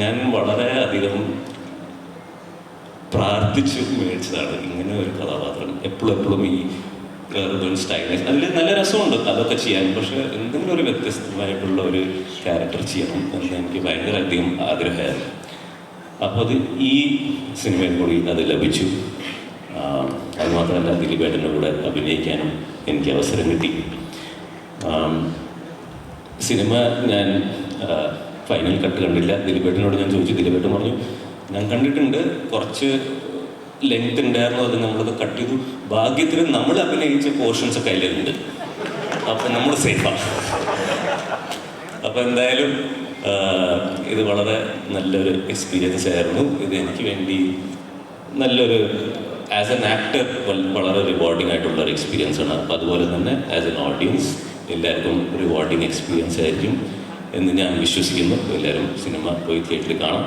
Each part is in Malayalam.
ഞാൻ വളരെ അധികം പ്രാർത്ഥിച്ച് മേടിച്ചതാണ് ഇങ്ങനെ ഒരു കഥാപാത്രം. എപ്പോഴും എപ്പോഴും ഈ സ്റ്റൈലിഷ് അതിൽ നല്ല രസമുണ്ട് അതൊക്കെ ചെയ്യാൻ. പക്ഷെ എന്തെങ്കിലും ഒരു വ്യത്യസ്തമായിട്ടുള്ള ഒരു ക്യാരക്ടർ ചെയ്യണം എന്ന് എനിക്ക് ഭയങ്കര അധികം ആഗ്രഹമായിരുന്നു. അപ്പോൾ അത് ഈ സിനിമയിൽ കൂടി അത് ലഭിച്ചു. അതുമാത്രമല്ല മാത്രമല്ല ദിലീപേട്ടന്റെ കൂടെ അഭിനയിക്കാനും എനിക്ക് അവസരം കിട്ടി. സിനിമ ഞാൻ ഫൈനൽ കട്ട് കണ്ടില്ല. ദിലീപേട്ടനോട് ഞാൻ ചോദിച്ചു. ദിലീപേട്ടൻ പറഞ്ഞു ഞാൻ കണ്ടിട്ടുണ്ട്. കുറച്ച് ലെങ്ത് ഉണ്ടായിരുന്നു. അത് നമ്മളത് കട്ട് ചെയ്തു. ഭാഗ്യത്തിന് നമ്മൾ അഭിനയിച്ച പോർഷൻസ് ഒക്കെ അതിലുണ്ട്. അപ്പം നമ്മൾ സേഫാണ് അപ്പോൾ എന്തായാലും ഇത് വളരെ നല്ലൊരു എക്സ്പീരിയൻസ് ആയിരുന്നു. ഇത് എനിക്ക് വേണ്ടി നല്ലൊരു ആസ് എൻ ആക്ടർ വളരെ റിവാർഡിംഗ് ആയിട്ടുള്ള ഒരു എക്സ്പീരിയൻസ് ആണ്. അപ്പോൾ അതുപോലെ തന്നെ ആസ് എൻ ഓഡിയൻസ് എല്ലാവർക്കും റിവാർഡിങ് എക്സ്പീരിയൻസ് ആയിരിക്കും. എന്ന് ഞാൻ വിശ്വസിക്കുന്നു. എല്ലാവരും സിനിമ പോയി തിയേറ്ററിൽ കാണാം.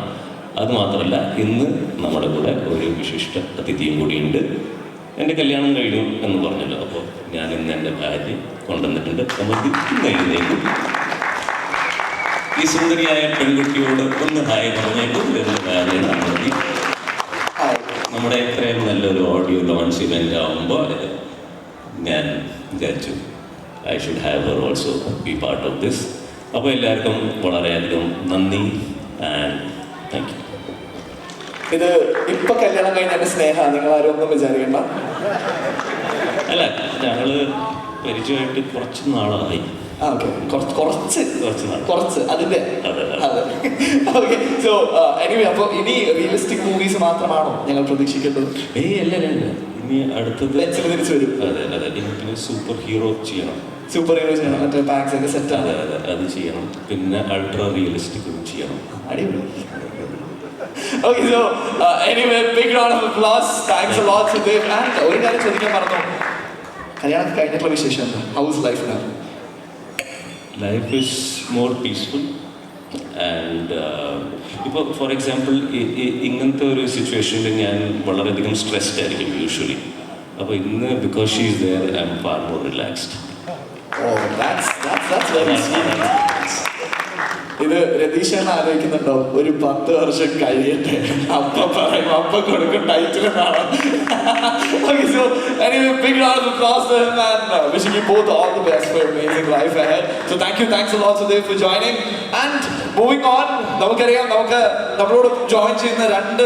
അതുമാത്രമല്ല ഇന്ന് നമ്മുടെ കൂടെ ഒരു വിശിഷ്ട അതിഥിയും കൂടിയുണ്ട്. എന്റെ കല്യാണം കഴിഞ്ഞു എന്ന് പറഞ്ഞല്ലോ. അപ്പോൾ ഞാൻ ഇന്ന് എന്റെ ഭാര്യ കൊണ്ടുവന്നിട്ടുണ്ട്. എഴുന്നേക്കും ഈ സുന്ദരിയായ പെൺകുട്ടിയോട് ഒന്ന് ഹായ് പറഞ്ഞേക്കും. എന്റെ ഭാര്യയാണ് അമൃതി. നമ്മുടെ ഇത്രയും നല്ലൊരു ഓഡിയോ ലോഞ്ച് ഇവന്റ് ആകുമ്പോൾ ഞാൻ വിചാരിച്ചു I should have her also be part of this അപ്പോൾ എല്ലാവർക്കും വളരെയധികം നന്ദി ആൻഡ് താങ്ക് യു ഇത് ഇപ്പൊ കല്യാണം കഴിഞ്ഞ സ്നേഹ നിങ്ങൾ ആരും ഒന്നും വിചാരിക്കണ്ട. അല്ല ഞങ്ങൾ പരിചയമായിട്ട് കുറച്ച് നാളായി. കുറച്ച് കുറച്ച്. അതിന്റെ. അതെ, അതെ. അതെ. ഓക്കെ. സോ എനിവേ അപ്പോൾ ഇനി റിയലിസ്റ്റിക് മൂവീസ് മാത്രമാണോ ഞങ്ങൾ പ്രതീക്ഷിക്കുന്നത് ഏയ് അല്ല. ഇനി അടുത്തത് ലെൻസിൽ തിരിച്ചു വരും അതെ അതെ ഇനി പിന്നെ സൂപ്പർ ഹീറോ ചെയ്യണം. സൂപ്പർ ഹീറോ ചെയ്യണം. മറ്റേ പാക്സ് ഒക്കെ സെറ്റ് അതെ ആണ് അതെ. അത് ചെയ്യണം. പിന്നെ അൾട്രാ റിയലിസ്റ്റിക് ചെയ്യണം. അടിപൊളി. Okay so anyway big round of applause thanks a lot Sudev and ഒരു കാര്യം ചോദിക്കാൻ മറന്നു? കല്യാണം കഴിഞ്ഞിട്ടുള്ള വിശേഷം എന്താ? House ലൈഫിലാണ് life is more peaceful and ഇപ്പോൾ ഫോർ എക്സാമ്പിൾ ഇങ്ങനത്തെ ഒരു സിറ്റുവേഷനിൽ ഞാൻ വളരെയധികം സ്ട്രെസ്ഡ് ആയിരിക്കും യൂഷ്വലി അപ്പോൾ ഇന്ന് because she is there I am far more relaxed oh that's that's that's very sweet ഇത് രതീഷാണ് ആലോചിക്കുന്നുണ്ടോ ഒരു പത്ത് വർഷം കഴിയട്ടെ അപ്പ പറയും അപ്പ കൊടുക്കും ടൈറ്റിൽ കാണാം okay, so anyway, big round of applause for him and uh, wishing you both all the best for amazing life ahead. So thank you, thanks a lot Sudhir for joining. And moving on, നമുക്കറിയാം നമുക്ക് നമ്മളോട് ജോയിൻ ചെയ്യുന്ന രണ്ട്